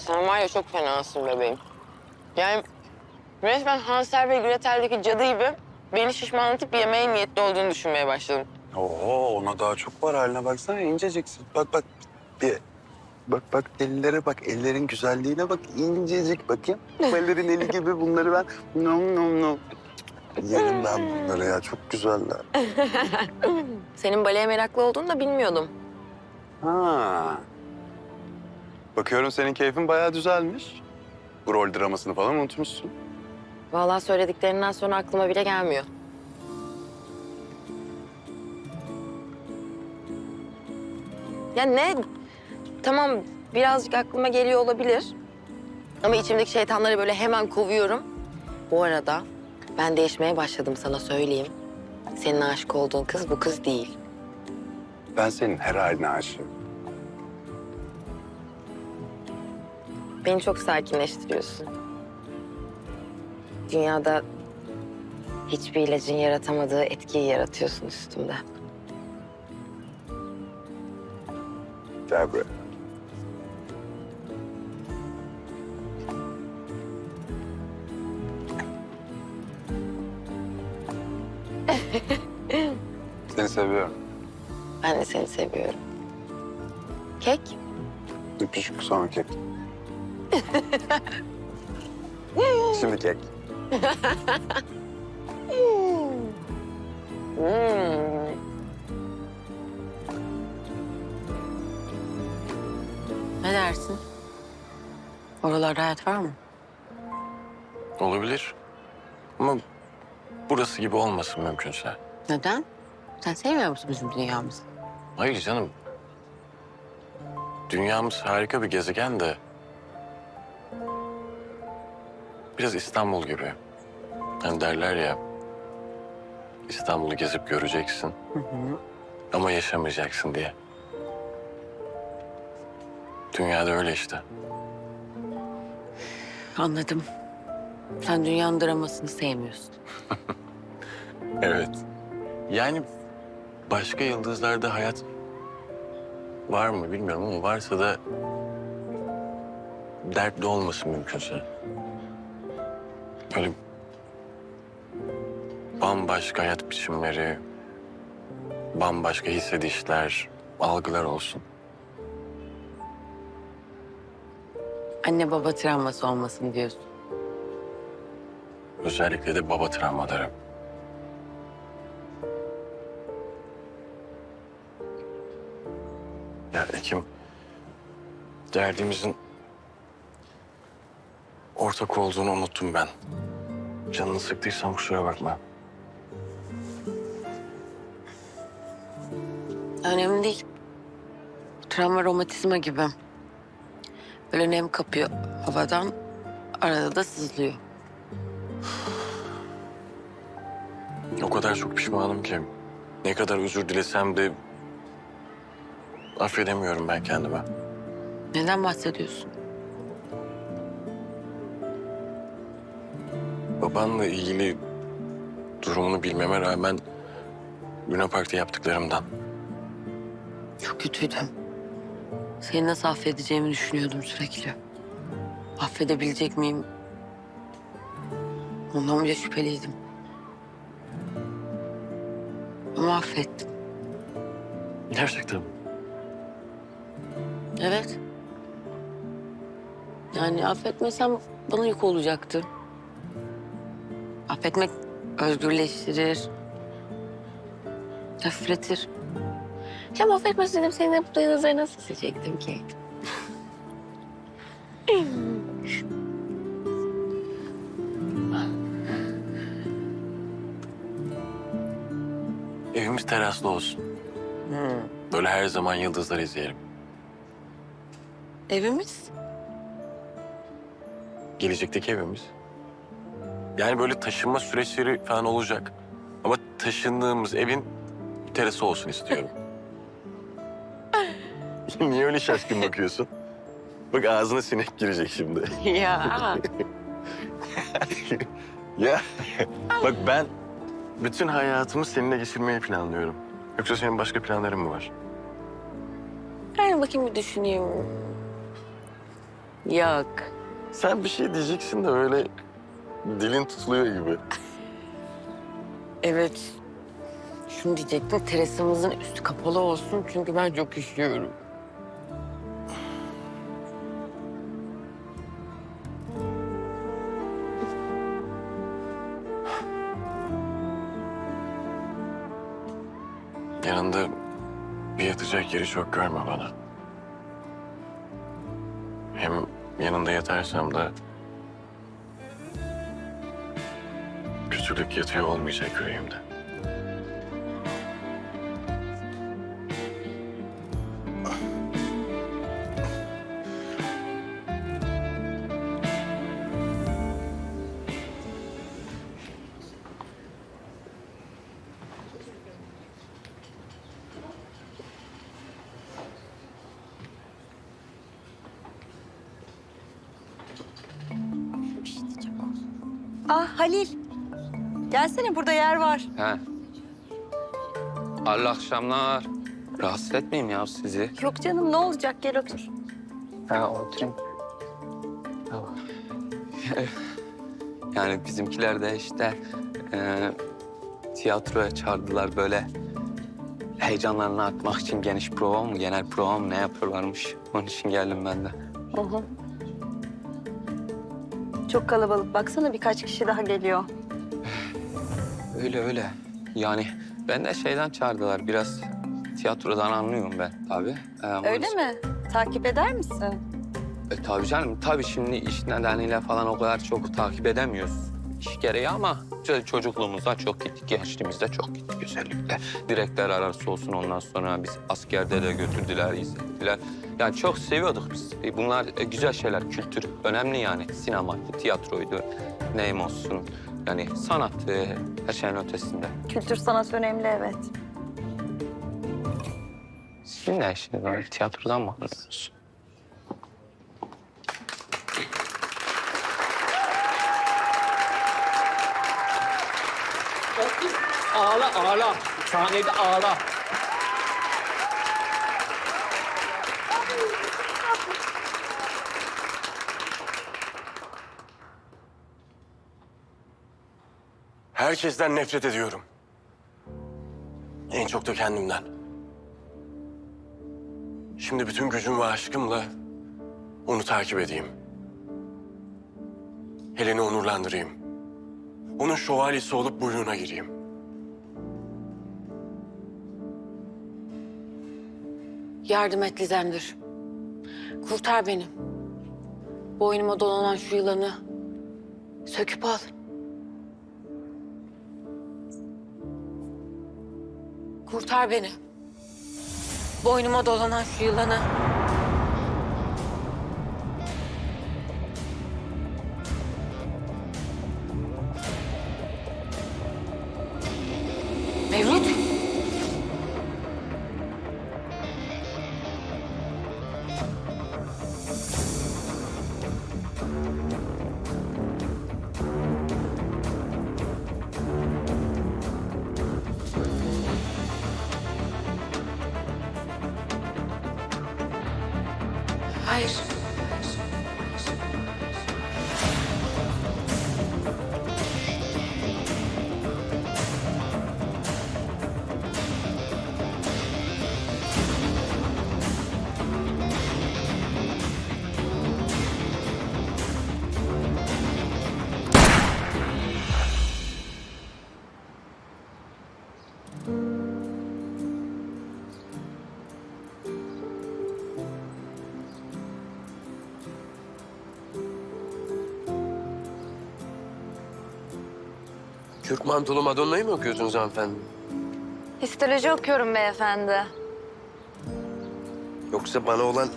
Sen var ya çok fenasın bebeğim. Yani resmen Hansel ve Gretel'deki cadı gibi beni şişmanlatıp yemeğe niyetli olduğunu düşünmeye başladım. Oo ona daha çok var haline baksana inceciksin. Bak bak bir bak bak ellere bak ellerin güzelliğine bak incecik bakayım. Ellerin eli gibi bunları ben nom nom nom. Yerim ben bunları ya çok güzeller. Senin baleye meraklı olduğunu da bilmiyordum. Ha. Bakıyorum senin keyfin bayağı düzelmiş. Bu rol dramasını falan unutmuşsun. Vallahi söylediklerinden sonra aklıma bile gelmiyor. Ya ne? Tamam birazcık aklıma geliyor olabilir. Ama içimdeki şeytanları böyle hemen kovuyorum. Bu arada ben değişmeye başladım sana söyleyeyim. Senin aşık olduğun kız bu kız değil. Ben senin her haline aşığım. Beni çok sakinleştiriyorsun. Dünyada hiçbir ilacın yaratamadığı etkiyi yaratıyorsun üstümde. Gel buraya. Seni seviyorum. Ben de seni seviyorum. Kek? Öpücük sonra kek. Şimdi kek. Ne dersin? Oralarda hayat var mı? Olabilir. Ama burası gibi olmasın mümkünse. Neden? Sen sevmiyor musun bizim dünyamızı? Hayır canım. Dünyamız harika bir gezegen de... Biraz İstanbul gibi. Hani derler ya... İstanbul'u gezip göreceksin Hı hı. ama yaşamayacaksın diye. Dünyada öyle işte. Anladım. Sen dünyanın dramasını sevmiyorsun. Evet. Yani başka yıldızlarda hayat var mı bilmiyorum ama varsa da dertli olmasın mümkünse. Böyle bambaşka hayat biçimleri, bambaşka hissedişler, algılar olsun. Anne baba travması olmasın diyorsun. Özellikle de baba travmaları. Ya Ekim, derdimizin ortak olduğunu unuttum ben. Canını sıktıysam kusura bakma. Önemli değil. Travma romatizma gibi. Böyle nem kapıyor havadan, arada da sızlıyor. O kadar çok pişmanım ki. Ne kadar özür dilesem de affedemiyorum ben kendime. Neden bahsediyorsun? Babanla ilgili durumunu bilmeme rağmen Luna Park'ta yaptıklarımdan. Çok kötüydüm. Seni nasıl affedeceğimi düşünüyordum sürekli. Affedebilecek miyim? Ondan bile şüpheliydim. Ama affettim. Gerçekten. Evet. Yani affetmesem bana yük olacaktı. Affetmek özgürleştirir. Hafifletir. Hem affetmeseydim seni de bu nazarı nasıl seçecektim ki? Evimiz teraslı olsun. Böyle her zaman yıldızları izleyelim. Evimiz? Gelecekteki evimiz. Yani böyle taşınma süreçleri falan olacak. Ama taşındığımız evin terası olsun istiyorum. Niye öyle şaşkın bakıyorsun? Bak ağzına sinek girecek şimdi. ya. ya bak ben bütün hayatımı seninle geçirmeyi planlıyorum. Yoksa senin başka planların mı var? Yani bakayım bir düşüneyim. Yok. Sen bir şey diyeceksin de öyle dilin tutuluyor gibi. Evet. Şunu diyecektim. Terasımızın üstü kapalı olsun çünkü ben çok üşüyorum. Yanında bir yatacak yeri çok görme bana. Hem yanında yatarsam da kötülük yatıyor olmayacak yüreğimde. Ah Halil. Gelsene burada yer var. He. Hayırlı akşamlar. Rahatsız etmeyeyim ya sizi. Yok canım ne olacak gel otur. Ha oturayım. Tamam. yani bizimkiler de işte e, tiyatroya çağırdılar böyle heyecanlarını atmak için geniş prova mı, genel prova mı ne yapıyorlarmış. Onun için geldim ben de. Çok kalabalık baksana birkaç kişi daha geliyor. Öyle öyle. Yani ben de şeyden çağırdılar biraz tiyatrodan anlıyorum ben tabii. Ee, Öyle mi? Takip eder misin? E, tabii canım. Tabii şimdi iş nedeniyle falan o kadar çok takip edemiyoruz. İş gereği ama ço- çocukluğumuzda çok gittik. Gençliğimizde çok gittik özellikle. Direkler arası olsun ondan sonra biz askerde de götürdüler, izlettiler. Yani çok seviyorduk biz. E, bunlar e, güzel şeyler, kültür. Önemli yani. Sinemaydı, tiyatroydu, neyim olsun. Yani sanat e, her şeyin ötesinde. Kültür sanat önemli evet. Sizin ne işiniz var? Tiyatrodan mı anlıyorsunuz? Ağla. Sahnede ağla. Herkesten nefret ediyorum. En çok da kendimden. Şimdi bütün gücüm ve aşkımla onu takip edeyim. Helen'i onurlandırayım. Onun şövalyesi olup buyruğuna gireyim. Yardım et Lizendür. Kurtar beni. Boynuma dolanan şu yılanı söküp al. Kurtar beni. Boynuma dolanan şu yılanı. Hayır. Kürk mantolu Madonna'yı mı okuyorsunuz hanımefendi? Histoloji okuyorum beyefendi. Yoksa bana olan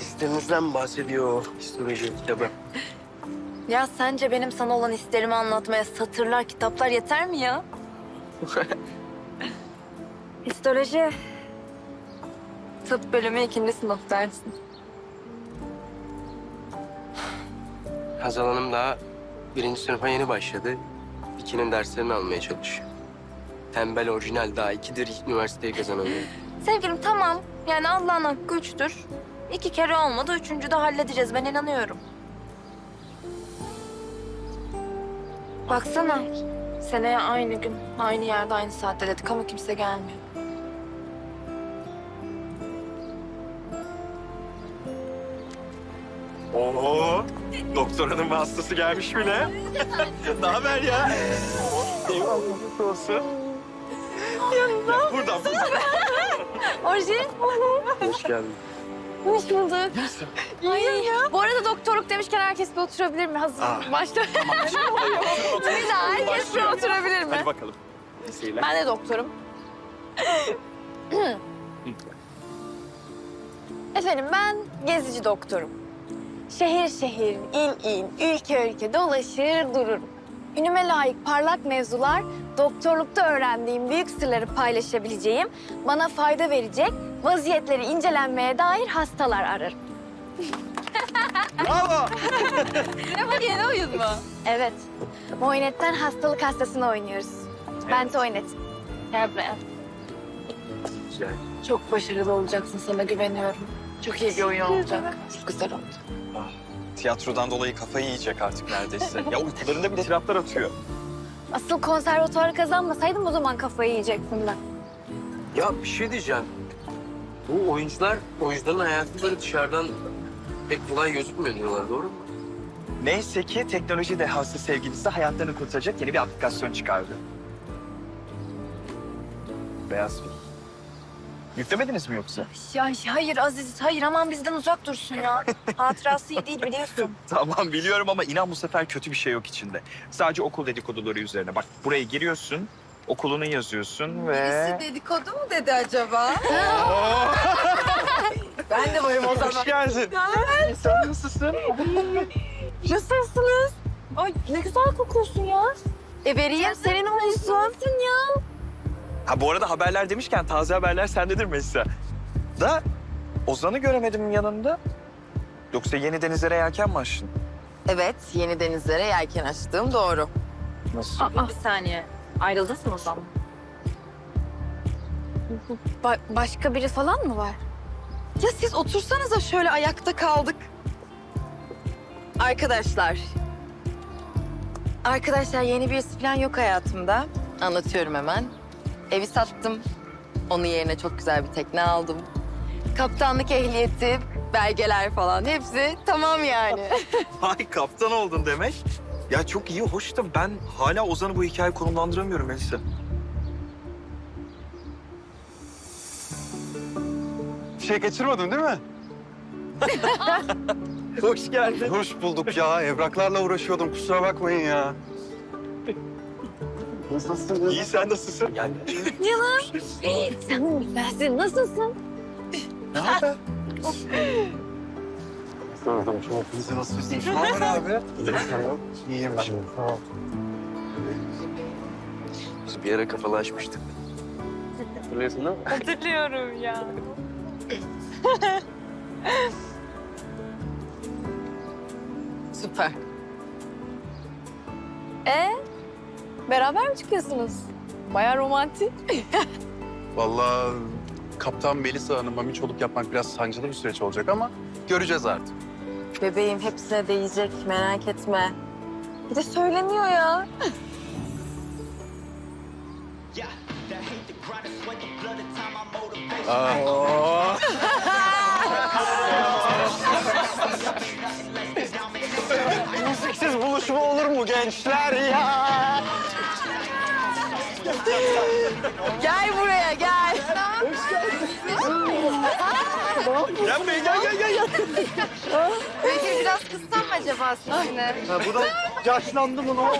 isteğinizden mi bahsediyor o histoloji kitabı? Ya sence benim sana olan isterimi anlatmaya satırlar, kitaplar yeter mi ya? Histoloji. Tıp bölümü ikinci sınıf dersin. Hazal Hanım daha birinci sınıfa yeni başladı. İkinin derslerini almaya çalışıyor. Tembel orijinal daha ikidir üniversiteyi kazanamıyor. Sevgilim tamam. Yani Allah'ın hakkı üçtür. İki kere olmadı, üçüncü de halledeceğiz. Ben inanıyorum. Baksana. Seneye aynı gün, aynı yerde, aynı saatte dedik ama kimse gelmiyor. Oo, doktor hanım ve hastası gelmiş bile. ne haber ya? Eyvallah olsun. Yanında. Buradan, buradan. Orji. Hoş geldin. Hoş bulduk. İyiyim ya. Bu arada doktorluk demişken herkes bir oturabilir mi? Hazır Aa. başla. bir daha herkes bir oturabilir mi? Hadi bakalım. Seyirler. Ben de doktorum. Efendim ben gezici doktorum. Şehir şehir, il il, ülke ülke dolaşır dururum. Ünüme layık parlak mevzular, doktorlukta öğrendiğim büyük sırları paylaşabileceğim, bana fayda verecek, vaziyetleri incelenmeye dair hastalar ararım. Bravo. Ne bu yeni oyun mu? Evet. Muayenetten hastalık hastasını oynuyoruz. Ben Toynet. Gel buraya. Güzel. Çok başarılı olacaksın sana güveniyorum. Çok iyi bir oyun olacak. Çok güzel oldu. Tiyatrodan dolayı kafayı yiyecek artık neredeyse. ya uykularında bile tiratlar atıyor. Asıl konservatuarı kazanmasaydım o zaman kafayı yiyecektim ben. Ya bir şey diyeceğim. Bu oyuncular, oyuncuların böyle dışarıdan pek kolay gözükmüyor diyorlar, doğru mu? Neyse ki teknoloji dehası sevgilisi hayatlarını kurtaracak yeni bir aplikasyon çıkardı. Beyaz film. Yüklemediniz mi yoksa? Ya hayır Aziz, hayır aman bizden uzak dursun ya. Hatırası iyi değil biliyorsun. Tamam biliyorum ama inan bu sefer kötü bir şey yok içinde. Sadece okul dedikoduları üzerine. Bak buraya giriyorsun, okulunu yazıyorsun ve... dedikodu mu dedi acaba? ben de varım o zaman. Hoş geldin. Sen nasılsın? Nasılsınız? Ay ne güzel kokuyorsun ya. E vereyim senin olsun. ya. Ha bu arada haberler demişken taze haberler sendedir Melisa. Da Ozan'ı göremedim yanında. Yoksa yeni denizlere yelken mi açtın? Evet, yeni denizlere yelken açtığım doğru. Nasıl? Bir saniye. Ayrıldınız mı o zaman? Ba- başka biri falan mı var? Ya siz otursanıza şöyle ayakta kaldık. Arkadaşlar. Arkadaşlar yeni birisi falan yok hayatımda. Anlatıyorum hemen. Evi sattım. Onun yerine çok güzel bir tekne aldım. Kaptanlık ehliyeti, belgeler falan hepsi tamam yani. Ay kaptan oldun demek. Ya çok iyi, hoş da ben hala Ozan'ı bu hikaye konumlandıramıyorum Melisa. Bir şey kaçırmadın değil mi? Hoş geldin. Hoş bulduk ya. Evraklarla uğraşıyordum. Kusura bakmayın ya. Nasılsın? İyi sen nasılsın? Yani Sen güzelsin. Nasılsın? Ne haber? Sordum çok. Siz nasılsınız? Ne haber abi? İyiyim ben. Biz bir ara kafalaşmıştık. Hatırlıyorsun değil mi? Hatırlıyorum ya. Süper. Ee, beraber mi çıkıyorsunuz? Baya romantik. Vallahi Kaptan Melisa Hanım'a miçoluk yapmak biraz sancılı bir süreç olacak ama göreceğiz artık. Bebeğim hepsine değecek merak etme. Bir de söyleniyor ya. Müziksiz buluşma olur mu gençler ya? Gel buraya gel. Gel be, gel gel gel. gel. Peki biraz kıssam mı acaba sesini? Ha, bu da yaşlandı mı ne oldu?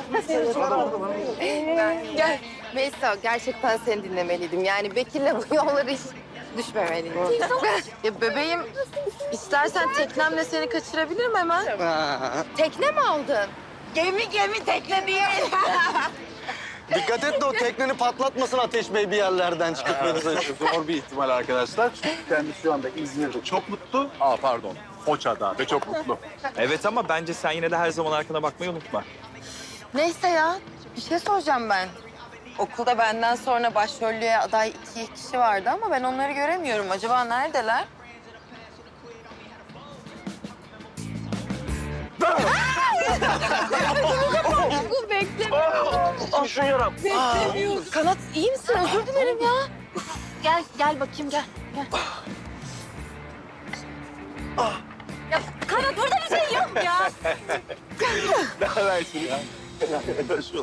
Gel. Melisa gerçekten seni dinlemeliydim. Yani Bekir'le bu yolları hiç düşmemeliydim. ya bebeğim istersen teknemle seni kaçırabilirim hemen. Tekne mi aldın? Gemi gemi tekne değil. Dikkat et de o tekneni patlatmasın Ateş Bey bir yerlerden çıkıp. Zor bir ihtimal arkadaşlar. Çünkü kendisi şu anda İzmir'de çok mutlu. Aa pardon. Foça'da ve çok mutlu. Evet ama bence sen yine de her zaman arkana bakmayı unutma. Neyse ya, bir şey soracağım ben. Okulda benden sonra başrolüye aday iki kişi vardı ama ben onları göremiyorum. Acaba neredeler? kurşun yaram. Kanat iyi misin? Özür dilerim ya. Gel, gel bakayım gel. gel. Ya kanat burada bir şey yok ya. Ne habersin ya?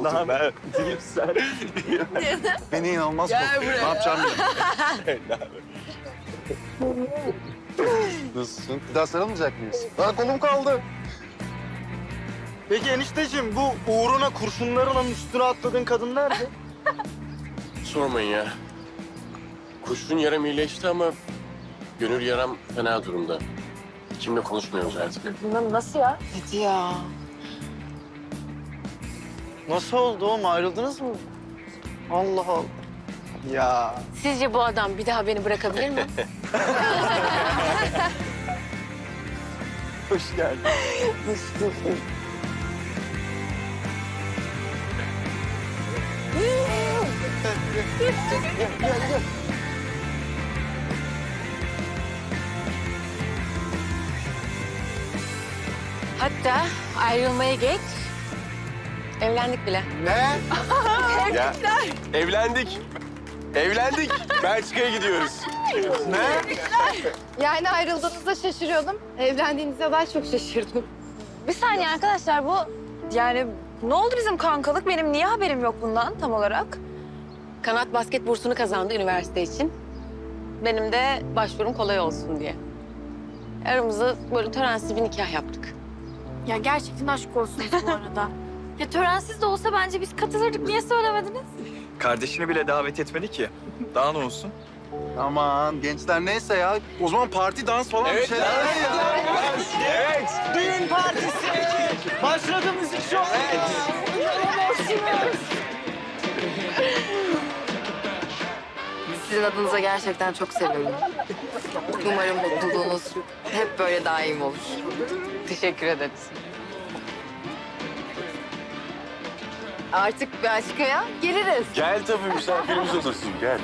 Ne haber? İyiyim sen. Beni inanılmaz korkuttu. Ne yapacağım bilmiyorum. Nasılsın? Bir daha sarılmayacak mıyız? Daha kolum kaldı. Peki enişteciğim bu uğruna kurşunların üstüne atladığın kadın nerede? Sormayın ya. Kurşun yaram iyileşti ama gönül yaram fena durumda. Kimle konuşmuyoruz artık. Nasıl ya? Hadi ya. Nasıl oldu oğlum ayrıldınız mı? Allah Allah. Ya. Sizce bu adam bir daha beni bırakabilir mi? Hoş geldin. Hatta ayrılmaya geç. Evlendik bile. Ne? Ya evlendik. Evlendik. Belçika'ya gidiyoruz. Yani ayrıldığınızda şaşırıyordum. Evlendiğinizde daha çok şaşırdım. Bir saniye arkadaşlar bu yani ne oldu bizim kankalık? Benim niye haberim yok bundan tam olarak? Kanat basket bursunu kazandı üniversite için. Benim de başvurum kolay olsun diye. Aramızda böyle törensiz bir nikah yaptık. Ya gerçekten aşk olsun bu arada. ya törensiz de olsa bence biz katılırdık. Niye söylemediniz? Kardeşini bile davet etmedi ki. Daha ne olsun? Aman gençler neyse ya. O zaman parti, dans falan bir şeyler ya. Evet. Düğün partisi. Başladı müzik şovu. Sizin adınıza gerçekten çok sevindim. Umarım mutluluğunuz hep böyle daim olur. Teşekkür ederiz. Artık Belçika'ya geliriz. Gel tabii misafirimiz olursun gel.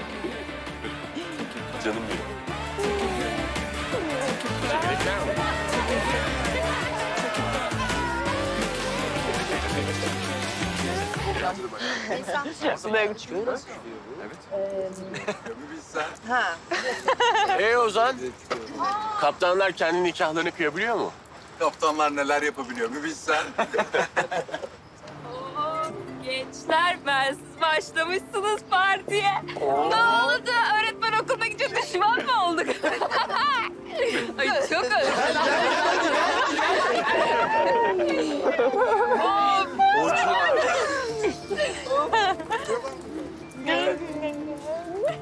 Canım benim. Ee Ozan? Kaptanlar kendi nikahlarını kıyabiliyor mu? Kaptanlar neler yapabiliyor bir bilsen. Gençler bensiz başlamışsınız partiye. Ne oldu? Öğretmen okuluna gidince düşman mı olduk? Ay çok özledim.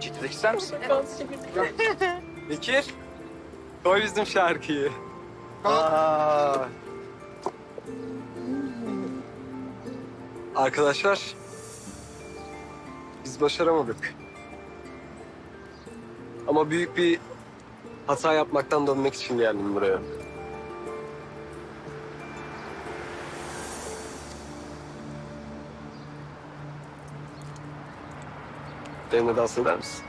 Çekirdek ister misin? Bekir. Koy bizim şarkıyı. Arkadaşlar, biz başaramadık. Ama büyük bir hata yapmaktan dönmek için geldim buraya. Benimle dans eder misin?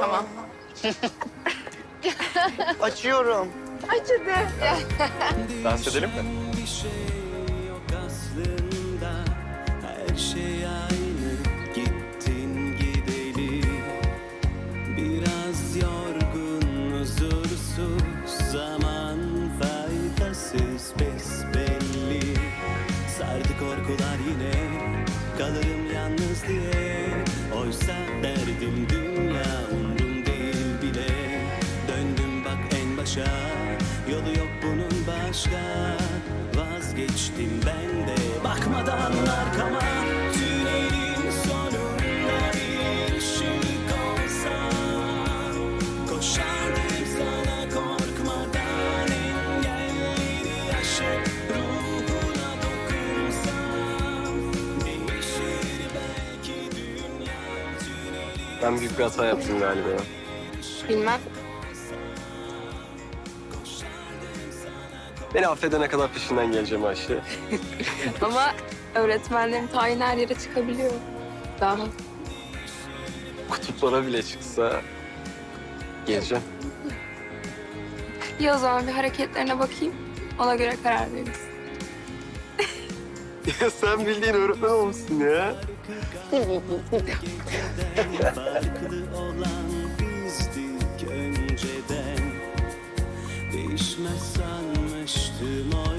Tamam. Açıyorum. Dans edelim mi? Bir şey yok aslında Her şey aynı Gittin gideli Biraz yorgun huzursuz Zaman faydasız besbelli Sardı korkular yine derdim dünya umrum değil bile. Döndüm bak en başa. Yolu yok bunun başka. Vazgeçtim ben Ben büyük bir hata yaptım galiba. Bilmem. Beni affedene kadar peşinden geleceğim Ayşe. Ama öğretmenlerin tayin her yere çıkabiliyor. Daha Kutuplara bile çıksa geleceğim. İyi o zaman bir hareketlerine bakayım. Ona göre karar veririz. Ya sen bildiğin öğretmen olmuşsun ya. Farklı olan bizdik önceden. Değişmez sanmıştım oysa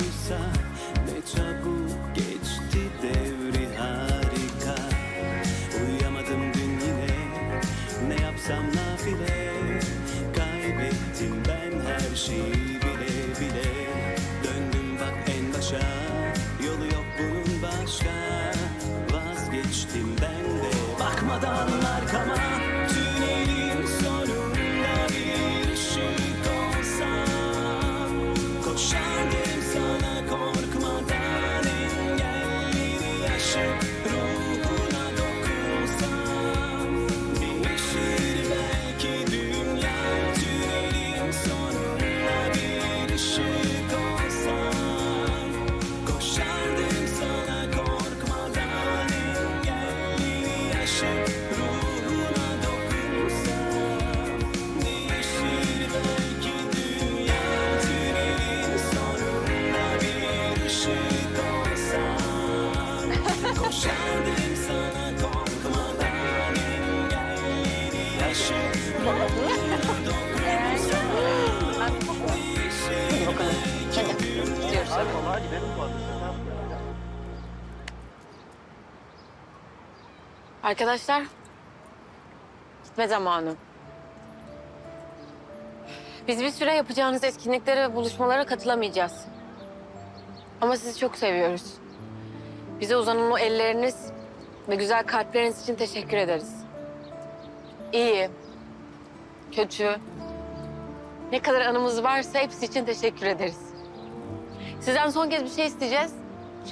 Arkadaşlar, gitme zamanı. Biz bir süre yapacağınız etkinliklere ve buluşmalara katılamayacağız. Ama sizi çok seviyoruz. Bize uzanan o elleriniz ve güzel kalpleriniz için teşekkür ederiz. İyi, kötü, ne kadar anımız varsa hepsi için teşekkür ederiz. Sizden son kez bir şey isteyeceğiz.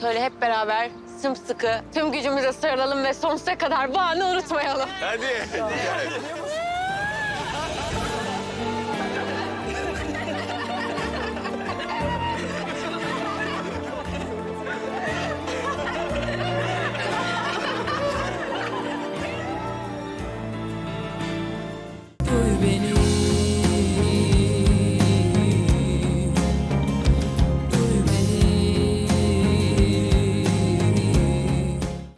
Şöyle hep beraber sımsıkı tüm gücümüze sarılalım ve sonsuza kadar bu anı unutmayalım. Hadi.